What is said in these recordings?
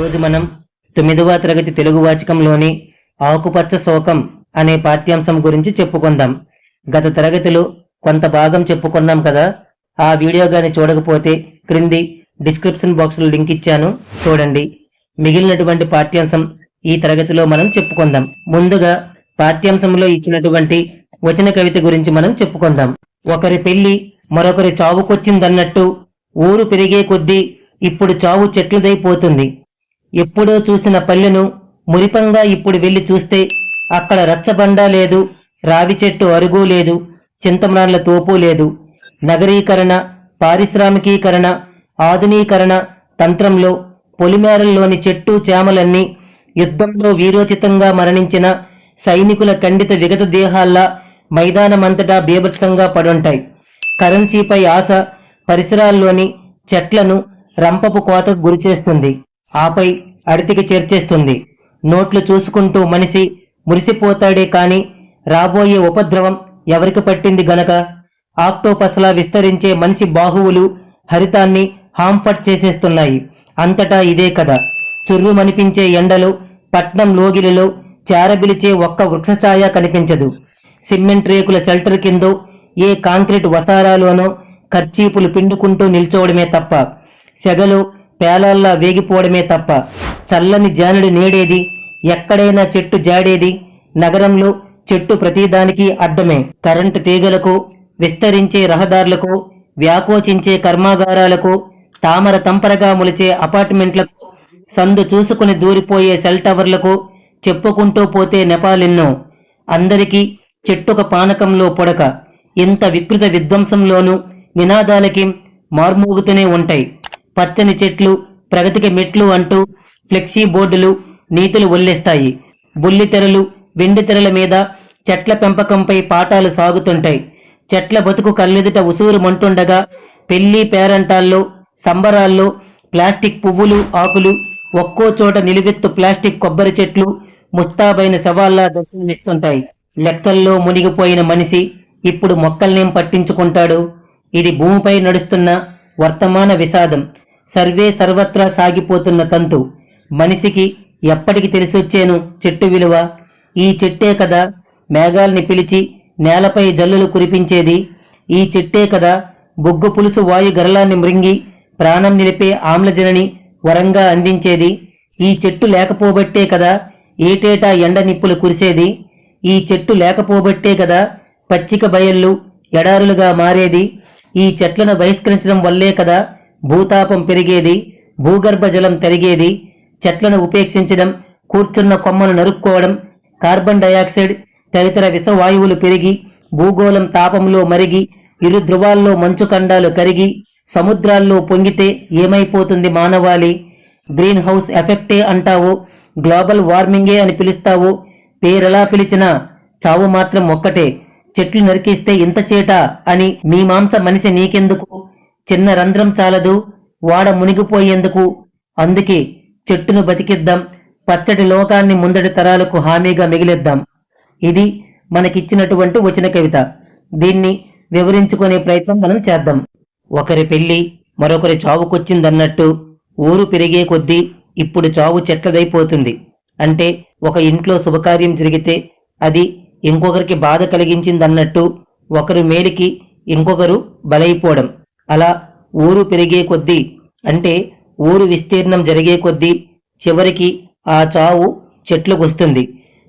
ఈరోజు మనం తొమ్మిదవ తరగతి తెలుగు వాచకంలోని ఆకుపచ్చ శోకం అనే పాఠ్యాంశం గురించి చెప్పుకుందాం. గత తరగతిలో కొంత భాగం చెప్పుకున్నాం కదా. ఆ వీడియో గాని చూడకపోతే క్రింది డిస్క్రిప్షన్ బాక్స్లో లింక్ ఇచ్చాను. చూడండి. మిగిలినటువంటి పాఠ్యాంశం ఈ తరగతిలో మనం చెప్పుకుందాం. ముందుగా పాఠ్యాంశంలో ఇచ్చినటువంటి వచన కవిత గురించి మనం చెప్పుకుందాం. ఒకరి పెళ్ళి మరొకరి చావుకొచ్చిందన్నట్టు ఊరు పెరిగే కొద్దీ ఇప్పుడు చావు చెట్లదైపోతుంది. ఎప్పుడో చూసిన పల్లెను మురిపంగా ఇప్పుడు వెళ్ళి చూస్తే అక్కడ రచ్చబండ లేదు రావి చెట్టు అరుగు లేదు చింతమ్రాన్ల తోపు లేదు. నగరీకరణ పారిశ్రామికీకరణ ఆధునీకరణ తంత్రంలో పొలిమేరల్లోని చెట్టు చేమలన్నీ యుద్ధంలో వీరోచితంగా మరణించిన సైనికుల ఖండిత విగత దేహాల్లా మైదానమంతటా బీభత్సంగా పడుంటాయి. కరెన్సీపై ఆశ పరిసరాల్లోని చెట్లను రంపపు కోతకు గురిచేస్తుంది. ఆపై అడితికి చేర్చేస్తుంది. నోట్లు చూసుకుంటూ మనిషి మురిసిపోతాడే కాని రాబోయే ఉపద్రవం ఎవరికి పట్టింది గనక? ఆక్టోపస్లా విస్తరించే మనిషి బాహువులు హరితాన్ని హాంఫట్ చేసేస్తున్నాయి. అంతటా ఇదే కథ. చుర్రుమనిపించే ఎండలు పట్నం లోగిలిలో చేరబిలిచే ఒక్క వృక్షఛాయ కనిపించదు. సిమెంట్ రేకుల షెల్టర్ కిందో ఏ కాంక్రీట్ వసారాలోనో కర్చీపులు పిండుకుంటూ నిల్చోవడమే తప్ప. సెగలు పేలాల్లా వేగిపోవడమే తప్ప చల్లని జానుడు నేడేది? ఎక్కడైనా చెట్టు జాడేది? నగరంలో చెట్టు ప్రతిదానికి అడ్డమే. కరెంటు తీగలకు విస్తరించే రహదారులకు వ్యాకోచించే కర్మాగారాలకు తామర తంపరగా మొలిచే అపార్ట్మెంట్లకు సందు చూసుకుని దూరిపోయే సెల్ టవర్లకు చెప్పుకుంటూ పోతే నెపాలెన్నో. అందరికీ చెట్టుక పానకంలో పొడక. ఇంత వికృత విధ్వంసంలోనూ నినాదాలకి మార్మోగుతూనే ఉంటాయి. పచ్చని చెట్లు ప్రగతికి మెట్లు అంటూ ఫ్లెక్సీ బోర్డులు నీతులు ఒల్లేస్తాయి. బుల్లి తెరలు వెండి తెరల మీద చెట్ల పెంపకంపై పాఠాలు సాగుతుంటాయి. చెట్ల బతుకు కళ్ళెదుట ఉసూరు మంటుండగా పెళ్ళి పేరంటాల్లో సంబరాల్లో ప్లాస్టిక్ పువ్వులు ఆకులు ఒక్కో చోట నిలువెత్తు ప్లాస్టిక్ కొబ్బరి చెట్లు ముస్తాబైన శవాల్లా దర్శనమిస్తుంటాయి. లెక్కల్లో మునిగిపోయిన మనిషి ఇప్పుడు మొక్కల్నేం పట్టించుకుంటాడు? ఇది భూమిపై నడుస్తున్న వర్తమాన విషాదం. సర్వే సర్వత్రా సాగిపోతున్న తంతు. మనిషికి ఎప్పటికి తెలిసొచ్చేను చెట్టు విలువ? ఈ చెట్టే కదా మేఘాల్ని పిలిచి నేలపై జల్లులు కురిపించేది. ఈ చెట్టే కదా బొగ్గు పులుసు వాయు గరలాన్ని మృంగి ప్రాణం నిలిపే ఆమ్లజనని వరంగా అందించేది. ఈ చెట్టు లేకపోబట్టే కదా ఏటేటా ఎండ నిప్పులు కురిసేది. ఈ చెట్టు లేకపోబట్టే కదా పచ్చిక బయళ్ళు ఎడారులుగా మారేది. ఈ చెట్లను బహిష్కరించడం వల్లే కదా భూతాపం పెరిగేది భూగర్భ జలం తరిగేది చెట్లను ఉపేక్షించడం కూర్చున్న కొమ్మను నరుక్కోవడం కార్బన్ డయాక్సైడ్ తదితర విషవాయువులు పెరిగి భూగోళం తాపంలో మరిగి ఇరు ధ్రువాల్లో మంచు ఖండాలు కరిగి సముద్రాల్లో పొంగితే ఏమైపోతుంది మానవాళి? గ్రీన్ హౌస్ ఎఫెక్టే అంటావు గ్లోబల్ వార్మింగే అని పిలుస్తావు పేరెలా పిలిచినా చావు మాత్రం ఒక్కటే చెట్లు నరికిస్తే ఇంత చేట అని మీ మాంస మనిషి నీకెందుకు? చిన్న రంధ్రం చాలదు. వాడ మునిగిపోయేందుకు. అందుకే చెట్టును బతికిద్దాం. పచ్చటి లోకాన్ని ముందటి తరాలకు హామీగా మిగిలిద్దాం. ఇది మనకిచ్చినటువంటి వచన కవిత. దీన్ని వివరించుకునే ప్రయత్నం మనం చేద్దాం. ఒకరి పెళ్ళి మరొకరి చావుకొచ్చిందన్నట్టు ఊరు పెరిగే కొద్దీ ఇప్పుడు చావు చెట్లదైపోతుంది అంటే ఒక ఇంట్లో శుభకార్యం జరిగితే అది ఇంకొకరికి బాధ కలిగించిందన్నట్టు ఒకరి మేలికి ఇంకొకరు బలైపోవడం. అలా ఊరు పెరిగే కొద్దీ అంటే ఊరు విస్తీర్ణం జరిగే కొద్దీ చివరికి ఆ చావు చెట్లుకొస్తుంది.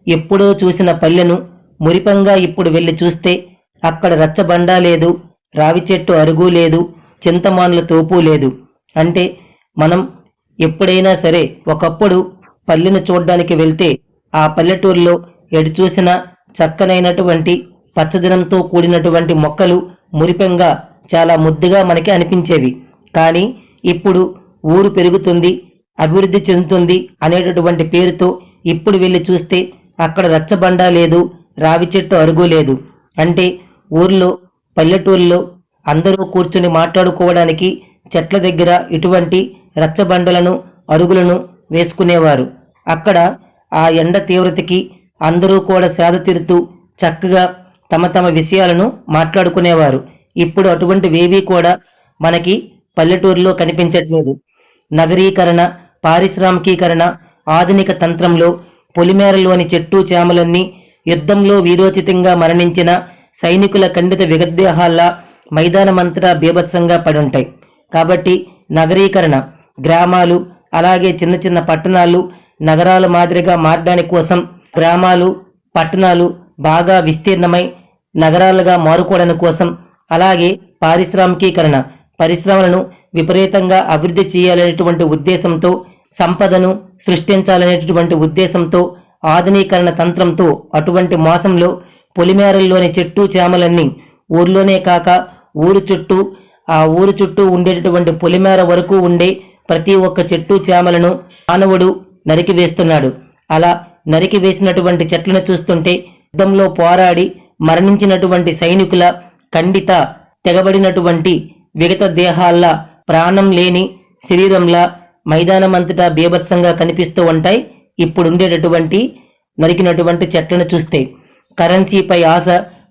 ఎప్పుడో చూసిన పల్లెను మురిపంగా ఇప్పుడు వెళ్ళి చూస్తే అక్కడ రచ్చబండా లేదు రావి చెట్టు అరుగు లేదు చింతమానుల తోపు లేదు. అంటే మనం ఎప్పుడైనా సరే ఒకప్పుడు పల్లెను చూడ్డానికి వెళ్తే ఆ పల్లెటూరులో ఎటు చూసినా చక్కనైనటువంటి పచ్చదనంతో కూడినటువంటి మొక్కలు మురిపెంగా చాలా ముద్దుగా మనకి అనిపించేవి. కానీ ఇప్పుడు ఊరు పెరుగుతుంది అభివృద్ధి చెందుతుంది అనేటటువంటి పేరుతో ఇప్పుడు వెళ్ళి చూస్తే అక్కడ రచ్చబండ లేదు రావి చెట్టు అరుగు లేదు. అంటే ఊర్లో పల్లెటూరులో అందరూ కూర్చుని మాట్లాడుకోవడానికి చెట్ల దగ్గర ఇటువంటి రచ్చబండలను అరుగులను వేసుకునేవారు. అక్కడ ఆ ఎండ తీవ్రతకి అందరూ కూడా సేద తీరుతూ చక్కగా తమ తమ విషయాలను మాట్లాడుకునేవారు. ఇప్పుడు అటువంటివేవీ కూడా మనకి పల్లెటూరులో కనిపించట్లేదు. నగరీకరణ పారిశ్రామికీకరణ ఆధునిక తంత్రంలో పొలిమేరలోని చెట్టు చేమలన్నీ యుద్ధంలో వీరోచితంగా మరణించిన సైనికుల ఖండిత విగద్దేహాల్లా మైదానమంతటా బీభత్సంగా పడుంటాయి. కాబట్టి నగరీకరణ గ్రామాలు అలాగే చిన్న చిన్న పట్టణాలు నగరాల మాదిరిగా మారడానికి కోసం గ్రామాలు పట్టణాలు బాగా విస్తీర్ణమై నగరాలుగా మారుకోవడానికి కోసం అలాగే పారిశ్రామికీకరణ పరిశ్రమలను విపరీతంగా అభివృద్ధి చేయాలనేటువంటి ఉద్దేశంతో సంపదను సృష్టించాలనేటటువంటి ఉద్దేశంతో ఆధునీకరణ తంత్రంతో అటువంటి మోసంలో పొలిమేరల్లోని చెట్టు చేమలన్నీ ఊర్లోనే కాక ఊరు చుట్టూ ఆ ఊరు చుట్టూ ఉండేటటువంటి పొలిమేర వరకు ఉండే ప్రతి ఒక్క చెట్టు చేమలను మానవుడు నరికి వేస్తున్నాడు. అలా నరికి వేసినటువంటి చెట్లను చూస్తుంటే యుద్ధంలో పోరాడి మరణించినటువంటి సైనికుల ఖండిత తెగబడినటువంటి విగత దేహాల్లా ప్రాణం లేని శరీరంలా మైదానమంతటా బీభత్సంగా కనిపిస్తూ ఉంటాయి. ఇప్పుడుండేటటువంటి నరికినటువంటి చెట్లను చూస్తే కరెన్సీపై ఆశ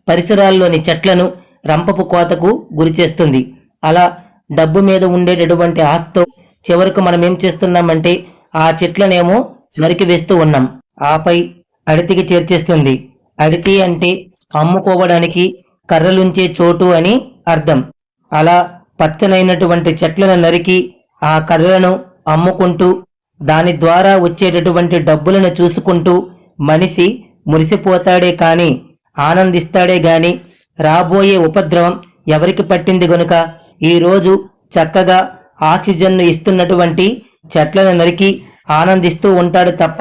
పరిసరాల్లోని చెట్లను రంపపు కోతకు గురిచేస్తుంది అలా డబ్బు మీద ఉండేటటువంటి ఆశతో చివరకు మనం ఏం చేస్తున్నామంటే ఆ చెట్లనేమో నరికి వేస్తూ ఉన్నాం. ఆపై అడితికి చేర్చేస్తుంది. అడితి అంటే అమ్ముకోవడానికి కర్రలుంచే చోటు అని అర్థం. అలా పచ్చనైనటువంటి చెట్లను నరికి ఆ కర్రలను అమ్ముకుంటూ దాని ద్వారా వచ్చేటటువంటి డబ్బులను చూసుకుంటూ మనిషి మురిసిపోతాడే కాని ఆనందిస్తాడే గాని రాబోయే ఉపద్రవం ఎవరికి పట్టింది గనుక ఈరోజు చక్కగా ఆక్సిజన్ను ఇస్తున్నటువంటి చెట్లను నరికి ఆనందిస్తూ ఉంటాడు తప్ప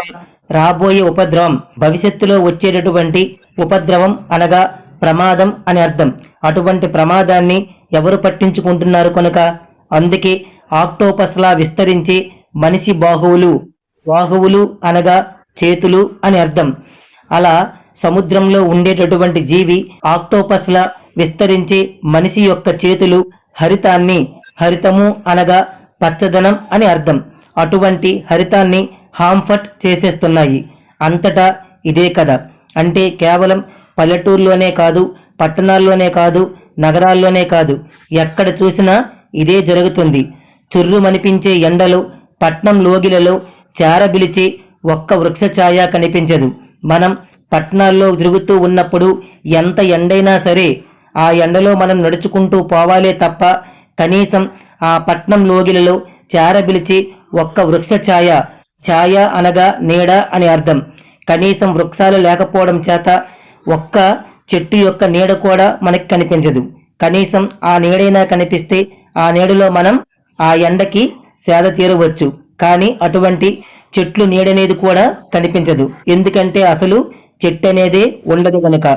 రాబోయే ఉపద్రవం భవిష్యత్తులో వచ్చేటటువంటి ఉపద్రవం అనగా ప్రమాదం అని అర్థం. అటువంటి ప్రమాదాన్ని ఎవరు పట్టించుకుంటున్నారు కనుక? అందుకే ఆక్టోపస్లా విస్తరించి మనిషి బాహువులు బాహువులు అనగా చేతులు అని అర్థం. అలా సముద్రంలో ఉండేటటువంటి జీవి ఆక్టోపస్లా విస్తరించి మనిషి యొక్క చేతులు హరితాన్ని హరితము అనగా పచ్చదనం అని అర్థం. అటువంటి హరితాన్ని హాంఫట్ చేసేస్తున్నాయి. అంతటా ఇదే కదా అంటే కేవలం పల్లెటూరులోనే కాదు పట్టణాల్లోనే కాదు నగరాల్లోనే కాదు. ఎక్కడ చూసినా ఇదే జరుగుతుంది. చుర్రుమనిపించే ఎండలు పట్నం లోగిలలో చారబిలిచి ఒక్క వృక్ష ఛాయ కనిపించదు. మనం పట్టణాల్లో తిరుగుతూ ఉన్నప్పుడు ఎంత ఎండైనా సరే ఆ ఎండలో మనం నడుచుకుంటూ పోవాలే తప్ప కనీసం ఆ పట్నం లోగిలలో చారబిలిచి ఒక్క వృక్ష ఛాయ ఛాయ అనగా నీడ అని అర్థం. కనీసం వృక్షాలు లేకపోవడం చేత ఒక్క చెట్టు యొక్క నీడ కూడా మనకి కనిపించదు. కనీసం ఆ నీడైనా కనిపిస్తే ఆ నీడలో మనం ఆ ఎండకి సేద తీరవచ్చు. కానీ అటువంటి చెట్లు నీడనేది కూడా కనిపించదు. ఎందుకంటే అసలు చెట్టు అనేది ఉండదు గనుక.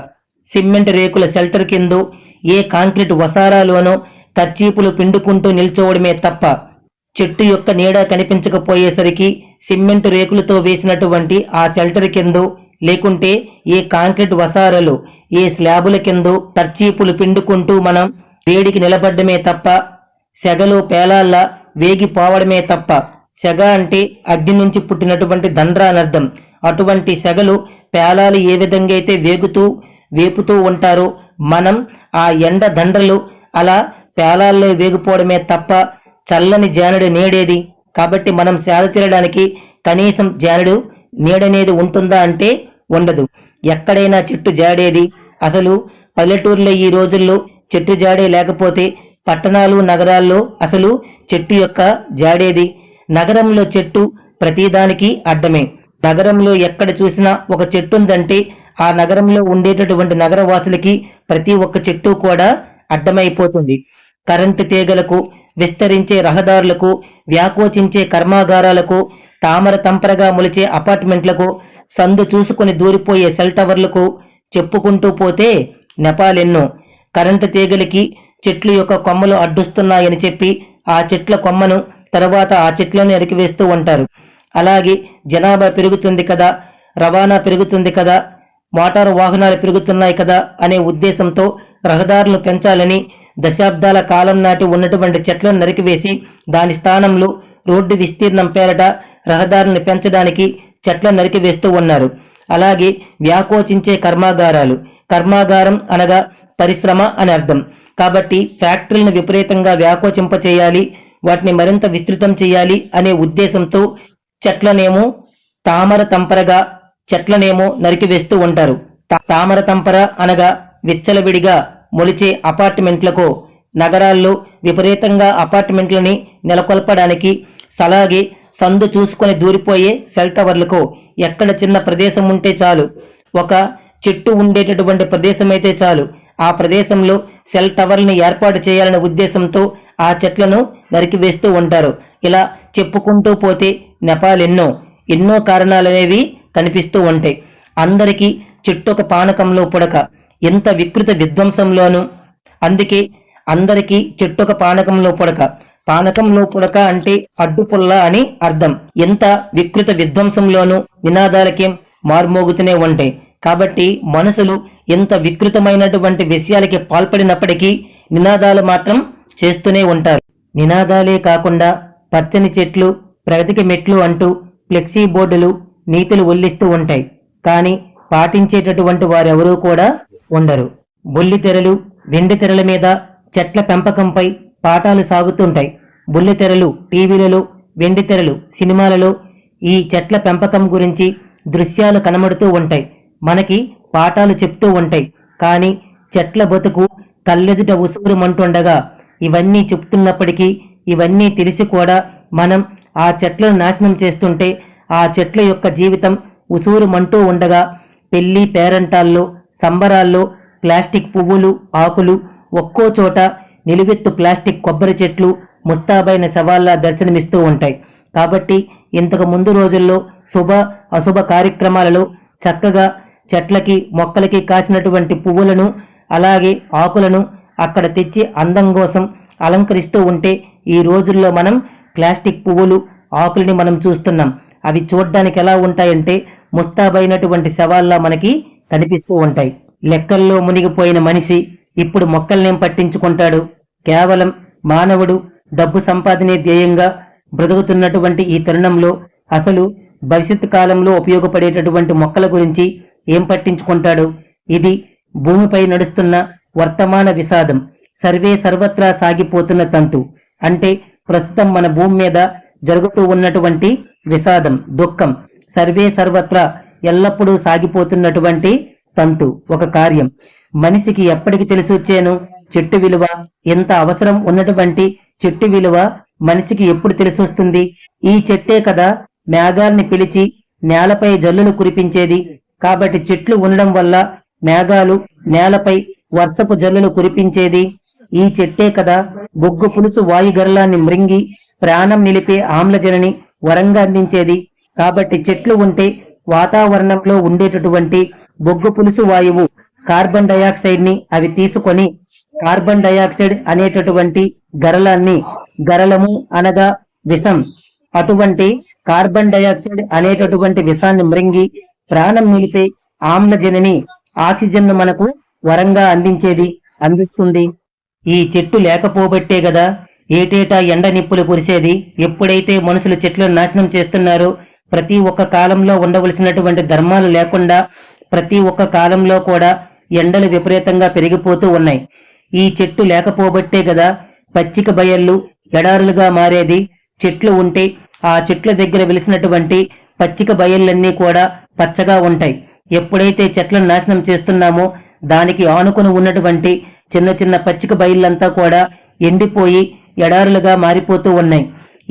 సిమెంట్ రేకుల షెల్టర్ కింద ఏ కాంక్రీట్ వసారాలోనో కర్చీపులు పిండుకుంటూ నిల్చోవడమే తప్ప చెట్టు యొక్క నీడ కనిపించకపోయేసరికి సిమెంట్ రేకులతో వేసినటువంటి ఆ షెల్టర్ కిందో లేకుంటే ఏ కాంక్రీట్ వసారలు ఏ స్లాబుల కిందో తర్చీపులు పిండుకుంటూ మనం వేడికి నిలబడ్డమే తప్ప సెగలు పేలాల్లా వేగిపోవడమే తప్ప సెగ అంటే అగ్ని నుంచి పుట్టినటువంటి దండ్ర అనర్థం అటువంటి సెగలు పేలాలు ఏ విధంగా అయితే వేగుతూ వేపుతూ ఉంటారో మనం ఆ ఎండ దండ్రలు అలా పేలాల్లో వేగిపోవడమే తప్ప చల్లని జానుడు నేడేది కాబట్టి మనం సేద తీరడానికి కనీసం జానుడు నీడనేది ఉంటుందా అంటే ఉండదు. ఎక్కడైనా చెట్టు జాడేది. అసలు పల్లెటూరులో ఈ రోజుల్లో చెట్టు జాడే లేకపోతే పట్టణాలు నగరాల్లో అసలు చెట్టు యొక్క జాడేది. నగరంలో చెట్టు ప్రతిదానికి అడ్డమే. నగరంలో ఎక్కడ చూసినా ఒక చెట్టు ఉందంటే ఆ నగరంలో ఉండేటటువంటి నగరవాసులకి ప్రతి ఒక్క చెట్టు కూడా అడ్డమైపోతుంది. కరెంటు తీగలకు విస్తరించే రహదారులకు వ్యాకోచించే కర్మాగారాలకు తామర తంపరగా మొలిచే అపార్ట్మెంట్లకు సందు చూసుకుని దూరిపోయే సెల్ టవర్లకు చెప్పుకుంటూ పోతే నెపాలెన్నో. కరెంటు తీగలికి చెట్లు యొక్క కొమ్మలు అడ్డుస్తున్నాయని చెప్పి ఆ చెట్ల కొమ్మను తర్వాత ఆ చెట్లను ఎరికివేస్తూ ఉంటారు. అలాగే జనాభా పెరుగుతుంది కదా రవాణా పెరుగుతుంది కదా మోటారు వాహనాలు పెరుగుతున్నాయి కదా అనే ఉద్దేశంతో రహదారులు పెంచాలని దశాబ్దాల కాలం నాటి ఉన్నటువంటి చెట్లను నరికివేసి దాని స్థానంలో రోడ్డు విస్తీర్ణం పేరట రహదారులను పెంచడానికి చెట్లను నరికివేస్తూ ఉన్నారు. అలాగే వ్యాకోచించే కర్మాగారాలు. కర్మాగారం అనగా పరిశ్రమ అని అర్థం. కాబట్టి ఫ్యాక్టరీలను విపరీతంగా వ్యాకోచింప చేయాలి వాటిని మరింత విస్తృతం చేయాలి అనే ఉద్దేశంతో చెట్లనేమో తామర తంపరగా చెట్లనేమో నరికివేస్తూ ఉంటారు. తామర తంపర అనగా విచ్చలవిడిగా మొలిచే అపార్ట్మెంట్లకు నగరాల్లో విపరీతంగా అపార్ట్మెంట్లని నెలకొల్పడానికి అలాగే సందు చూసుకొని దూరిపోయే సెల్ టవర్లకు ఎక్కడ చిన్న ప్రదేశం ఉంటే చాలు. ఒక చెట్టు ఉండేటటువంటి ప్రదేశం అయితే చాలు. ఆ ప్రదేశంలో సెల్ టవర్ని ఏర్పాటు చేయాలనే ఉద్దేశంతో ఆ చెట్లను నరికివేస్తూ ఉంటారు. ఇలా చెప్పుకుంటూ పోతే నెపాల్ ఎన్నో ఎన్నో కారణాలనేవి కనిపిస్తూ ఉంటాయి. అందరికీ చెట్టు ఒక పానకంలో పుడక. ఎంత వికృత విధ్వంసంలోనూ. అందుకే అందరికీ చెట్టుక పానకంలో పుడక పానకంలో పొడక అంటే అడ్డుపుల్ల అని అర్థం. ఎంత వికృత విధ్వంసంలోనూ నినాదాలకేం మార్మోగుతూనే ఉంటాయి కాబట్టి మనుషులు ఎంత వికృతమైనటువంటి విషయాలకి పాల్పడినప్పటికీ నినాదాలు మాత్రం చేస్తూనే ఉంటారు. నినాదాలే కాకుండా పచ్చని చెట్లు ప్రగతికి మెట్లు అంటూ ఫ్లెక్సీ బోర్డులు నీతులు ఒల్లిస్తూ ఉంటాయి. కానీ పాటించేటటువంటి వారెవరూ కూడా ఉండరు బుల్లి తెరలు వెండి తెరల మీద చెట్ల పెంపకంపై పాఠాలు సాగుతుంటాయి. బుల్లి తెరలు టీవీలలో వెండి తెరలు సినిమాలలో ఈ చెట్ల పెంపకం గురించి దృశ్యాలు కనబడుతూ ఉంటాయి. మనకి పాఠాలు చెప్తూ ఉంటాయి. కానీ చెట్ల బతుకు కళ్ళెదుట ఉసురుమంటుండగా ఇవన్నీ చెప్తున్నప్పటికీ ఇవన్నీ తెలిసి కూడా మనం ఆ చెట్లను నాశనం చేస్తుంటే ఆ చెట్ల యొక్క జీవితం ఉసూరుమంటూ ఉండగా పెళ్ళి పేరంటాల్లో సంబరాల్లో ప్లాస్టిక్ పువ్వులు ఆకులు ఒక్కో చోట నిలువెత్తు ప్లాస్టిక్ కొబ్బరి చెట్లు ముస్తాబైన సవాళ్ళ దర్శనమిస్తూ ఉంటాయి. కాబట్టి ఇంతకు ముందు రోజుల్లో శుభ అశుభ కార్యక్రమాలలో చక్కగా చెట్లకి మొక్కలకి కాసినటువంటి పువ్వులను అలాగే ఆకులను అక్కడ తెచ్చి అందం కోసం అలంకరిస్తూ ఉంటే ఈ రోజుల్లో మనం ప్లాస్టిక్ పువ్వులు ఆకులని మనం చూస్తున్నాం. అవి చూడ్డానికి ఎలా ఉంటాయంటే ముస్తాబైనటువంటి శవాల్లా మనకి కనిపిస్తూ ఉంటాయి. లెక్కల్లో మునిగిపోయిన మనిషి ఇప్పుడు మొక్కల్నేం పట్టించుకుంటాడు? కేవలం మానవుడు డబ్బు సంపాదనే ధ్యేయంగా బ్రతుకుతున్నటువంటి ఈ తరుణంలో అసలు భవిష్యత్తు కాలంలో ఉపయోగపడేటటువంటి మొక్కల గురించి ఏం పట్టించుకుంటాడు? ఇది భూమిపై నడుస్తున్న వర్తమాన విషాదం. సర్వే సర్వత్రా సాగిపోతున్న తంతు. అంటే ప్రస్తుతం మన భూమి మీద జరుగుతూ ఉన్నటువంటి విషాదం దుఃఖం. సర్వే సర్వత్రా ఎల్లప్పుడూ సాగిపోతున్నటువంటి తంతు ఒక కార్యం. మనిషికి ఎప్పటికి తెలిసొచ్చేను చెట్టు విలువ ఎంత అవసరం ఉన్నటువంటి చెట్టు విలువ మనిషికి ఎప్పుడు తెలిసొస్తుంది ఈ చెట్టే కదా మేఘాల్ని పిలిచి నేలపై జల్లులు కురిపించేది. కాబట్టి చెట్లు ఉండడం వల్ల మేఘాలు నేలపై వర్షపు జల్లులు కురిపించేది. ఈ చెట్టే కదా బొగ్గు పులుసు వాయుగరలాన్ని మృంగి ప్రాణం నిలిపే ఆమ్లజనని వరంగా అందించేది. కాబట్టి చెట్లు ఉంటే వాతావరణంలో ఉండేటటువంటి బొగ్గు పులుసు వాయువు కార్బన్ డయాక్సైడ్ని అవి తీసుకొని కార్బన్ డయాక్సైడ్ అనేటటువంటి గరలాన్ని గరలము అనగా విషం. అటువంటి కార్బన్ డయాక్సైడ్ అనేటటువంటి విషాన్ని మృంగి ప్రాణం నిలిపే ఆమ్లజనిని ఆక్సిజన్ను మనకు వరంగా అందించేది అందిస్తుంది. ఈ చెట్టు లేకపోబట్టే కదా ఏటేటా ఎండ నిప్పులు కురిసేది? ఎప్పుడైతే మనుషులు చెట్లను నాశనం చేస్తున్నారో ప్రతి ఒక్క కాలంలో ఉండవలసినటువంటి ధర్మాలు లేకుండా ప్రతి ఒక్క కాలంలో కూడా ఎండలు విపరీతంగా పెరిగిపోతూ ఉన్నాయి. ఈ చెట్టు లేకపోబట్టే కదా పచ్చిక బయళ్ళు ఎడారులుగా మారేది. చెట్లు ఉంటే ఆ చెట్ల దగ్గర వెలిసినటువంటి పచ్చిక బయళ్ళన్నీ కూడా పచ్చగా ఉంటాయి. ఎప్పుడైతే చెట్లను నాశనం చేస్తున్నామో దానికి ఆనుకుని ఉన్నటువంటి చిన్న చిన్న పచ్చిక బయళ్ళంతా కూడా ఎండిపోయి ఎడారులుగా మారిపోతూ ఉన్నాయి.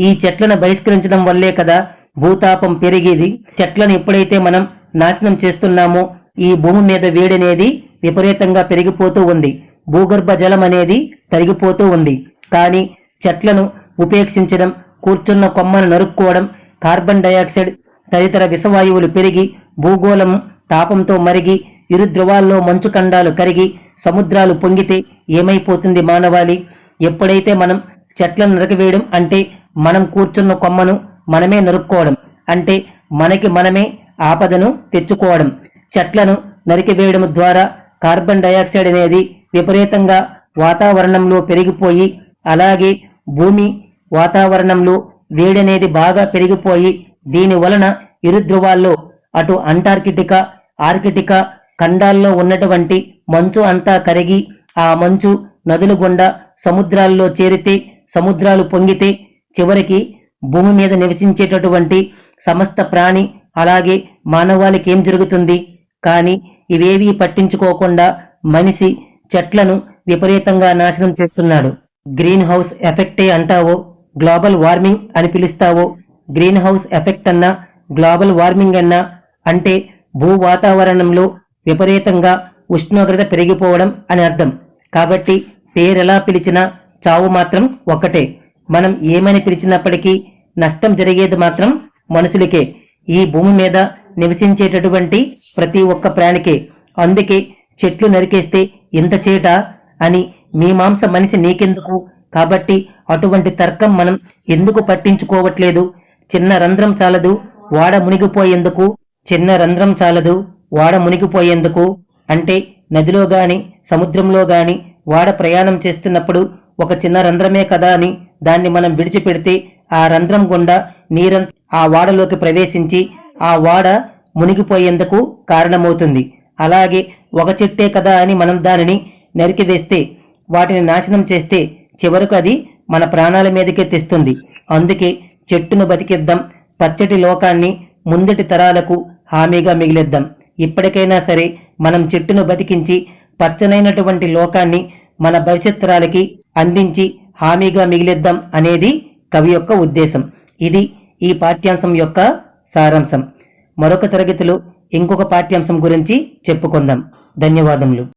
ఈ చెట్లను బహిష్కరించడం వల్లే కదా భూతాపం పెరిగేది చెట్లను ఎప్పుడైతే మనం నాశనం చేస్తున్నామో ఈ భూమి మీద వేడనేది విపరీతంగా పెరిగిపోతూ ఉంది. భూగర్భ జలం అనేది తరిగిపోతూ ఉంది. కానీ చెట్లను ఉపేక్షించడం కూర్చున్న కొమ్మను నరుక్కోవడం కార్బన్ డయాక్సైడ్ తదితర విషవాయువులు పెరిగి భూగోళం తాపంతో మరిగి ఇరు ధ్రువాల్లో మంచు ఖండాలు కరిగి సముద్రాలు పొంగితే ఏమైపోతుంది మానవాళి? ఎప్పుడైతే మనం చెట్లను నరకవేయడం అంటే మనం కూర్చున్న కొమ్మను మనమే నరుక్కోవడం. అంటే మనకి మనమే ఆపదను తెచ్చుకోవడం. చెట్లను నరికివేయడం ద్వారా కార్బన్ డయాక్సైడ్ అనేది విపరీతంగా వాతావరణంలో పెరిగిపోయి అలాగే భూమి వాతావరణంలో వేడనేది బాగా పెరిగిపోయి దీని వలన ఇరుద్రువాల్లో అటు అంటార్కిటికా ఆర్కిటికా ఖండాల్లో ఉన్నటువంటి మంచు అంతా కరిగి ఆ మంచు నదులు గుండా సముద్రాల్లో చేరితే సముద్రాలు పొంగితే చివరికి భూమి మీద నివసించేటటువంటి సమస్త ప్రాణి అలాగే మానవాళికి ఏం జరుగుతుంది? కానీ ఇవేవీ పట్టించుకోకుండా మనిషి చెట్లను విపరీతంగా నాశనం చేస్తున్నాడు. గ్రీన్ హౌస్ ఎఫెక్టే అంటావో గ్లోబల్ వార్మింగ్ అని పిలుస్తావో గ్రీన్ హౌస్ ఎఫెక్ట్ అన్నా గ్లోబల్ వార్మింగ్ అన్నా అంటే భూ వాతావరణంలో విపరీతంగా ఉష్ణోగ్రత పెరిగిపోవడం అని అర్థం. కాబట్టి పేరెలా పిలిచినా చావు మాత్రం ఒక్కటే. మనం ఏమని పిలిచినప్పటికీ నష్టం జరిగేది మాత్రం మనుషులకే. ఈ భూమి మీద నివసించేటటువంటి ప్రతి ఒక్క ప్రాణికే. అందుకే చెట్లు నరికేస్తే ఇంత చేట అని మీమాంస మనిషి నీకెందుకు? కాబట్టి అటువంటి తర్కం మనం ఎందుకు పట్టించుకోవట్లేదు? చిన్న రంధ్రం చాలదు వాడ మునిగిపోయేందుకు? చిన్న రంధ్రం చాలదు వాడ మునిగిపోయేందుకు? అంటే నదిలో గాని సముద్రంలో గాని వాడ ప్రయాణం చేస్తున్నప్పుడు ఒక చిన్న రంధ్రమే కదా అని దాన్ని మనం విడిచిపెడితే ఆ రంధ్రం గుండా నీరం ఆ వాడలోకి ప్రవేశించి ఆ వాడ మునిగిపోయేందుకు కారణమవుతుంది. అలాగే ఒక చెట్టే కదా అని మనం దానిని నరికివేస్తే వాటిని నాశనం చేస్తే చివరకు అది మన ప్రాణాల మీదకే తెస్తుంది. అందుకే చెట్టును బతికిద్దాం పచ్చటి లోకాన్ని ముందటి తరాలకు హామీగా మిగిలిద్దాం. ఇప్పటికైనా సరే మనం చెట్టును బతికించి పచ్చనైనటువంటి లోకాన్ని మన భవిష్యత్తరాలకి అందించి హామీగా మిగిలిద్దాం అనేది కవి యొక్క ఉద్దేశం. ఇది ఈ పాఠ్యాంశం యొక్క సారాంశం. మరొక తరగతిలో ఇంకొక పాఠ్యాంశం గురించి చెప్పుకుందాం. ధన్యవాదములు.